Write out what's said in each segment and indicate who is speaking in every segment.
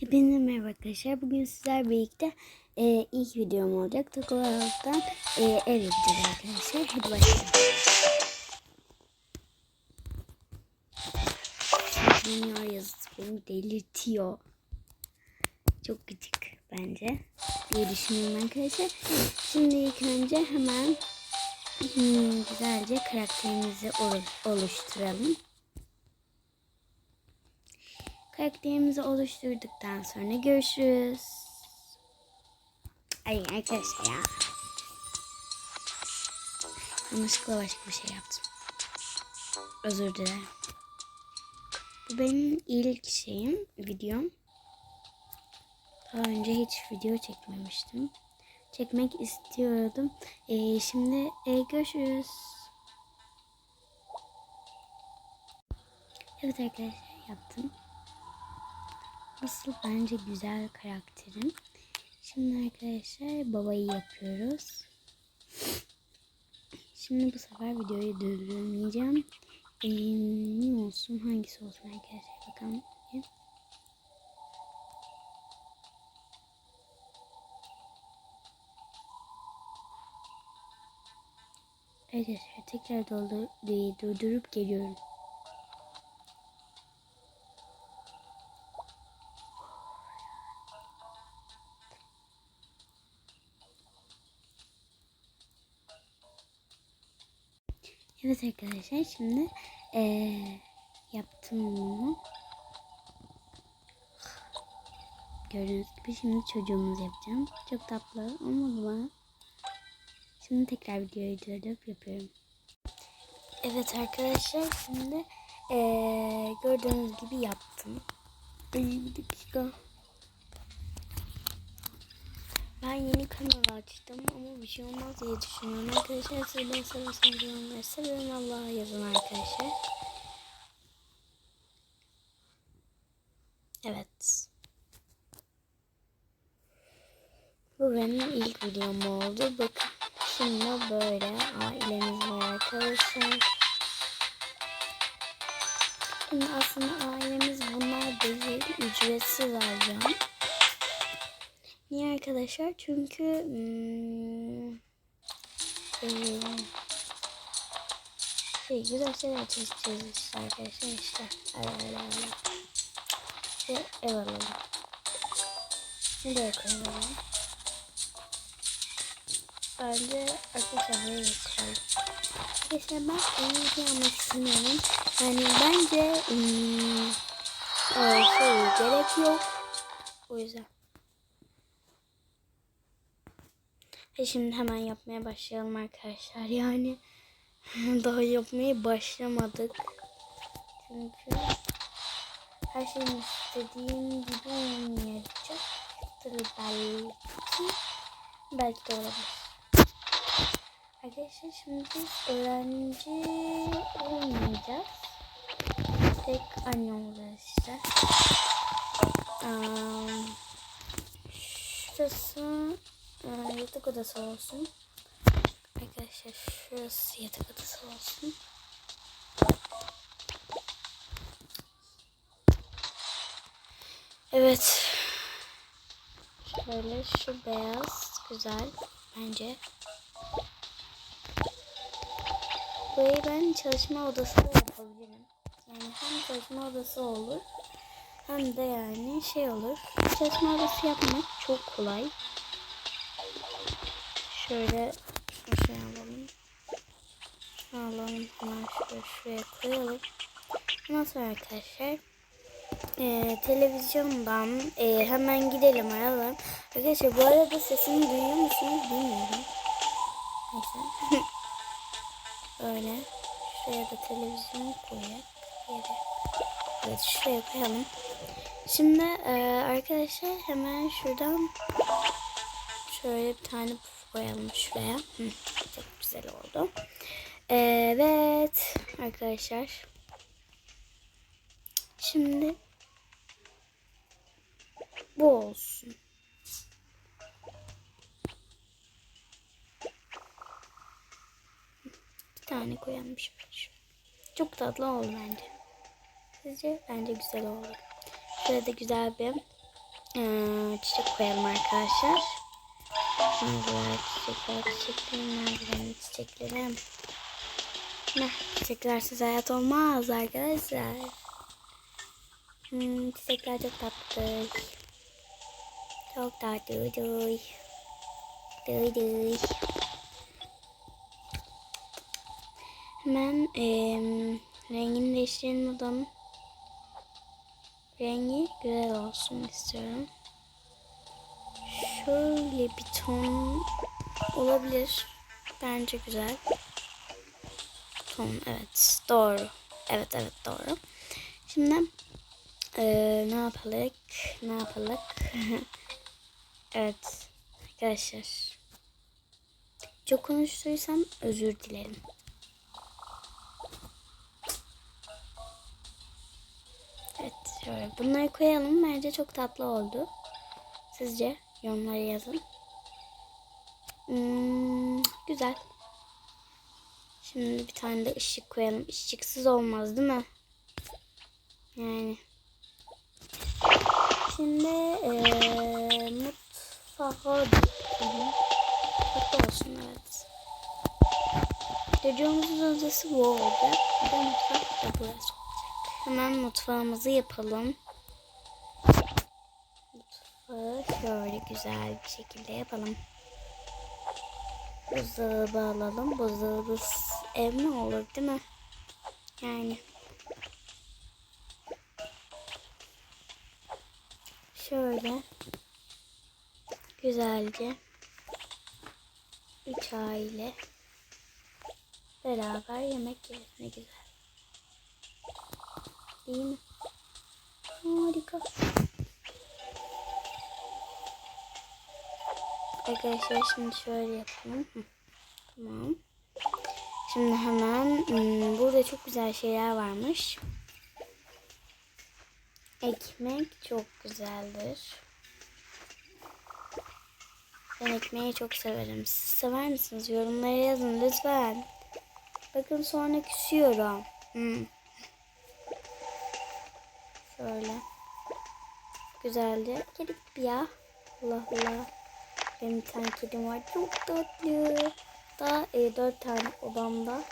Speaker 1: Hepinize merhaba arkadaşlar. Bugün sizler birlikte e, ilk videom olacak. Tokolardan e, ev yapacağız arkadaşlar. Hadi başlayalım. Dünya yazısı beni delirtiyor. Çok küçük bence. diye düşünüyorum arkadaşlar. Şimdi ilk önce hemen hmm, güzelce karakterimizi olu- oluşturalım. Karakterimizi oluşturduktan sonra görüşürüz. Ay arkadaşlar ya. Yanlışlıkla başka bir şey yaptım. Özür dilerim. Bu benim ilk şeyim, videom. Daha önce hiç video çekmemiştim. Çekmek istiyordum. Ee, şimdi e, görüşürüz. Evet arkadaşlar yaptım. Nasıl bence güzel karakterim. Şimdi arkadaşlar babayı yapıyoruz. Şimdi bu sefer videoyu durdurmayacağım. Ee, ne olsun hangisi olsun arkadaşlar bakalım. Arkadaşlar tekrar doldur, durdurup geliyorum. Evet arkadaşlar şimdi eee, yaptım bunu. Gördüğünüz gibi şimdi çocuğumuzu yapacağım. Çok tatlı olmadı mı? Şimdi tekrar videoyu durdurup yapıyorum. Evet arkadaşlar şimdi eee, gördüğünüz gibi yaptım. Bir dakika. Ben yeni kanal açtım ama bir şey olmaz diye düşünüyorum. Arkadaşlar siz beni seviyorsanız yorumları seviyorum. Allah'a yazın arkadaşlar. Evet. Bu benim ilk videom oldu. Bakın şimdi böyle ailemiz var arkadaşlar. Şimdi aslında ailemiz bunlar değil. Ücretsiz alacağım. Arkadaşlar? Çünkü hmm, eee, şey güzel şeyler çizeceğiz işte arkadaşlar işte. Öyle öyle öyle. Ve ev alalım. Nereye koyalım? Bence arkadaşlar buraya koyalım. Arkadaşlar ben en iyi yapmak istemiyorum. Yani bence hmm, şey gerek yok. O yüzden. Ve şimdi hemen yapmaya başlayalım arkadaşlar. Yani daha yapmaya başlamadık. Çünkü her şeyin istediğim gibi olmayacaktır belki. Belki de olabilir. Arkadaşlar şimdi biz öğrenci olmayacağız. Tek anne olacağız işte. Um, şurası ee, yatak odası olsun. Arkadaşlar şurası yatak odası olsun. Evet. Şöyle şu beyaz güzel bence. Burayı ben çalışma odası da yapabilirim. Yani hem çalışma odası olur hem de yani şey olur. Çalışma odası yapmak çok kolay. Şöyle şey alalım. Alalım. Hemen şuraya, şuraya koyalım. Sonra arkadaşlar e, televizyondan e, hemen gidelim arayalım. Arkadaşlar bu arada sesimi duyuyor musunuz bilmiyorum. Neyse. Böyle. Şuraya da televizyon koyalım. Yere. Evet şuraya koyalım. Şimdi e, arkadaşlar hemen şuradan şöyle bir tane koyalım şuraya. Hı, çok güzel oldu. Evet arkadaşlar. Şimdi bu olsun. Bir tane koyalım şöyle. Çok tatlı oldu bence. Sizce? Bence güzel oldu. Şurada güzel bir Ee, çiçek koyalım arkadaşlar. Çiçekler, çiçekler, nerede çiçeklerim? Ne? Çiçeklersiz hayat olmaz arkadaşlar. Hmm, çiçekler çok tatlı. Çok tatlı. Duy. Duy duy. Hemen eee rengini değiştirelim odanın. Rengi güzel olsun istiyorum. Şöyle bir ton olabilir. Bence güzel. Ton evet doğru. Evet evet doğru. Şimdi eee, ne yapalım? Ne yapalım? evet arkadaşlar. Çok konuştuysam özür dilerim. Evet şöyle bunları koyalım. Bence çok tatlı oldu. Sizce yorumlara yazın. Hmm, güzel. Şimdi bir tane de ışık koyalım. Işıksız olmaz değil mi? Yani. Şimdi eee mutfağa. Mutlu olsun evet. Çocuğumuzun odası bu olacak. Bir de mutfak da burası olacak. Hemen mutfağımızı yapalım. Güzel bir şekilde yapalım. Buzdolabı alalım. Buzdolabı ev mi olur değil mi? Yani. Şöyle. Güzelce. Üç aile. Beraber yemek yeriz. Ne güzel. Değil mi? Harika. Arkadaşlar şimdi şöyle yapalım. Hı, Tamam. Şimdi hemen hmm, burada çok güzel şeyler varmış. Ekmek çok güzeldir. Ben ekmeği çok severim. Siz sever misiniz? Yorumlara yazın lütfen. Bakın sonra küsüyorum. Hmm. Şöyle. Güzeldi. Gibi ya. Allah Allah. Benim bir tane kedim var. Çok tatlı. Daha e, dört tane odamda.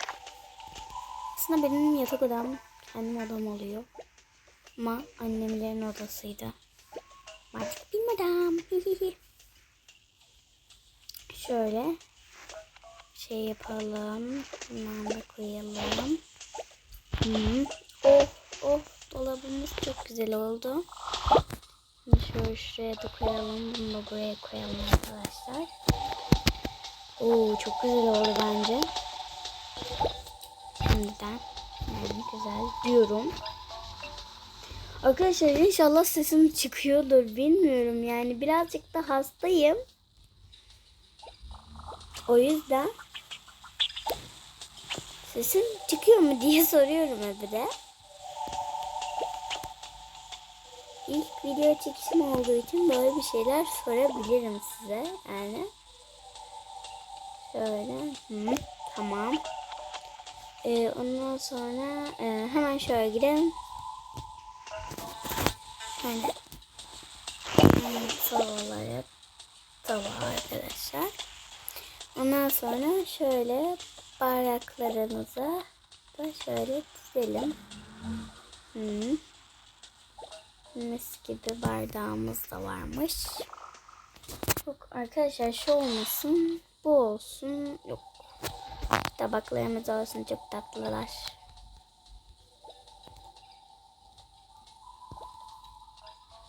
Speaker 1: Aslında benim yatak odam kendim odam oluyor. Ama annemlerin odasıydı. Artık odam. Şöyle şey yapalım. Bundan da koyalım. Hı. Oh oh dolabımız çok güzel oldu. Şöyle şuraya da koyalım. Bunu da buraya koyalım arkadaşlar. Oo çok güzel oldu bence. Şimdiden yani güzel diyorum. Arkadaşlar inşallah sesim çıkıyordur bilmiyorum yani birazcık da hastayım. O yüzden sesim çıkıyor mu diye soruyorum Ebru. İlk video çekişim olduğu için böyle bir şeyler sorabilirim size. Yani şöyle hı, tamam. Ee, ondan sonra e, hemen şöyle gidelim. Şöyle hmm, tavaları tava arkadaşlar. Ondan sonra şöyle bardaklarımıza da şöyle dizelim. Hmm. Mis gibi bardağımız da varmış. Çok arkadaşlar şu olmasın. Bu olsun. Yok. Tabaklarımız olsun. Çok tatlılar.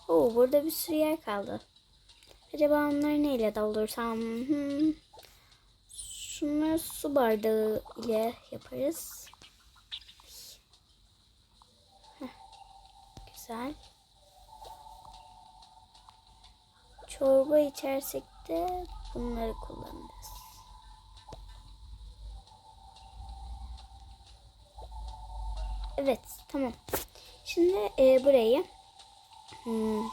Speaker 1: Oo, burada bir sürü yer kaldı. Acaba onları neyle doldursam? Hmm. Şunları su bardağı ile yaparız. Heh. Güzel. Çorba içersek de bunları kullanırız. Evet, tamam. Şimdi e, burayı hmm.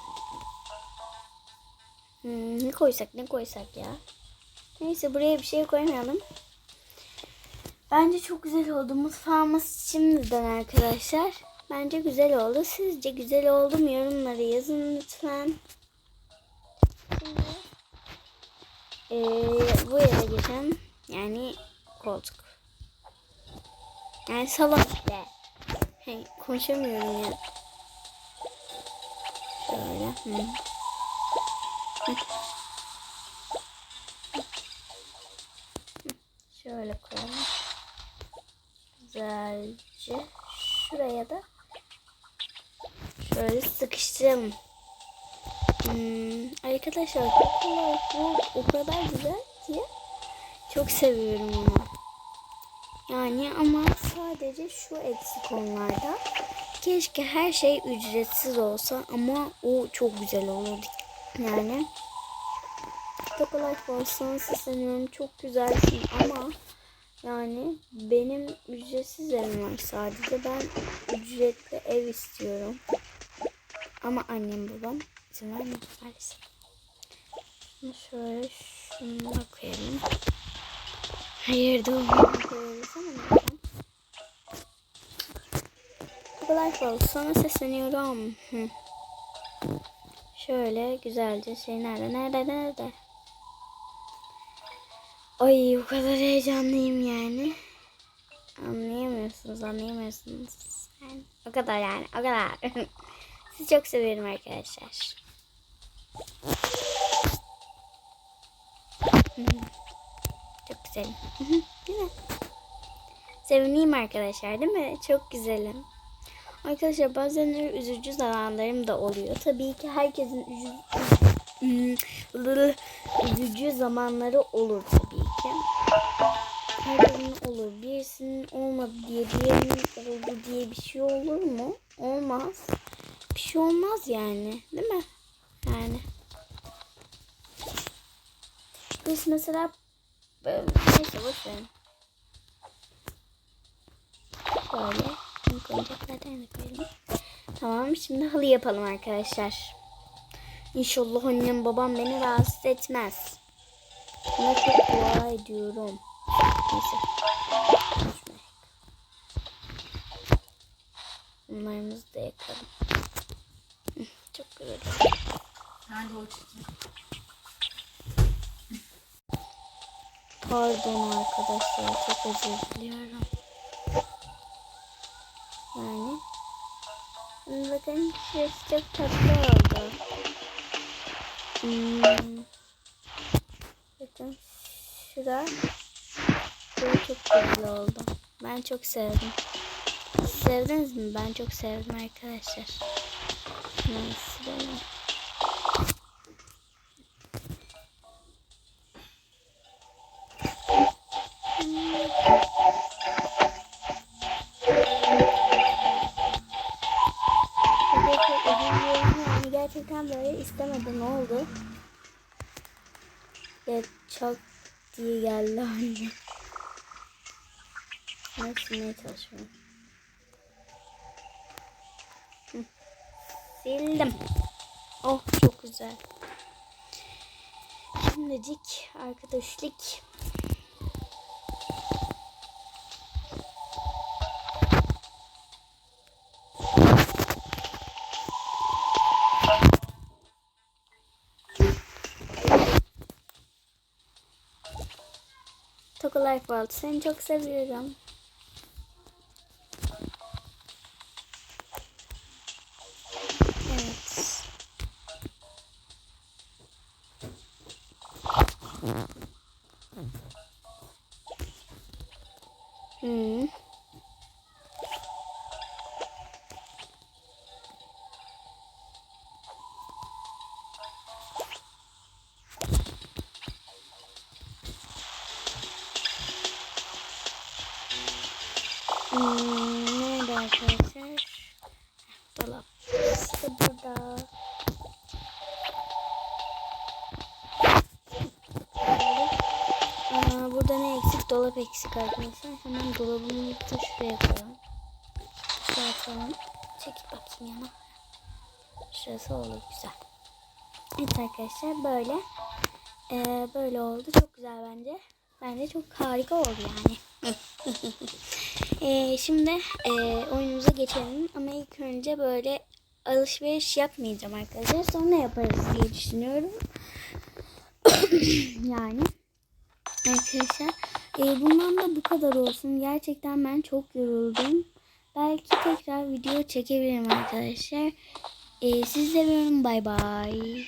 Speaker 1: Hmm, ne koysak ne koysak ya. Neyse buraya bir şey koymayalım. Bence çok güzel oldu. Mutfağımız şimdiden arkadaşlar. Bence güzel oldu. Sizce güzel oldu mu? Yorumlara yazın lütfen. Eee bu yere geçen yani koltuk. Yani salon işte. Hey, konuşamıyorum ya. Şöyle. Hı. Hı. Şöyle koyalım. Güzelce. Şuraya da şöyle sıkıştıralım. Hmm, arkadaşlar kolay. Bu o kadar güzel ki çok seviyorum onu. Yani ama sadece şu eksik onlarda. Keşke her şey ücretsiz olsa ama o çok güzel olurdu. Yani Toka Life olsan sesleniyorum. Çok güzelsin ama yani benim ücretsiz evim var sadece. Ben ücretli ev istiyorum. Ama annem babam izin vermiyor maalesef. Şunu şöyle şunu koyalım. Hayır doğru koyarız ama oldu. Sana sesleniyorum. Hı. Şöyle güzelce şey nerede nerede nerede? Ay o kadar heyecanlıyım yani. Anlayamıyorsunuz anlayamıyorsunuz. Yani, o kadar yani o kadar. Sizi çok seviyorum arkadaşlar. Çok güzelim. Değil mi? Sevineyim arkadaşlar değil mi? Çok güzelim. Arkadaşlar bazen üzücü zamanlarım da oluyor. Tabii ki herkesin üzü- üzü- üzücü zamanları olur tabii ki. Herkesin olur. Birisinin olmadı diye diğerinin oldu diye bir şey olur mu? Olmaz. Bir şey olmaz yani. Değil mi? Yani. Biz mesela e, neyse boş verin. Şöyle. Oyuncaklardan da koyalım. Tamam şimdi halı yapalım arkadaşlar. İnşallah annem babam beni rahatsız etmez. Buna çok dua ediyorum. Neyse. Bunlarımızı da yakalım. Çok güzel.
Speaker 2: Nerede?
Speaker 1: Pardon arkadaşlar çok özür diliyorum. Yani bakın şurası çok tatlı oldu. Hmm. Bakın şura böyle çok güzel oldu. Ben çok sevdim. Sevdiniz mi? Ben çok sevdim arkadaşlar. Neyse diye geldi anne. Silmeye çalışıyorum. Sildim. Oh çok güzel. Şimdicik arkadaşlık. Life World seni çok seviyorum. Hmm, arkadaşlar? Dolap. İşte burada. Aa, burada ne eksik? Dolap eksik arkadaşlar. Hemen dolabımı da şuraya koyalım. Şuraya koyalım. Çekil bakayım yana. Şurası olur güzel. Evet arkadaşlar böyle. Ee, böyle oldu. Çok güzel bence. Bence çok harika oldu yani. Ee, şimdi e, oyunumuza geçelim ama ilk önce böyle alışveriş yapmayacağım arkadaşlar. Sonra yaparız diye düşünüyorum. yani arkadaşlar e, bundan da bu kadar olsun. Gerçekten ben çok yoruldum. Belki tekrar video çekebilirim arkadaşlar. E, sizi seviyorum. Bay bay.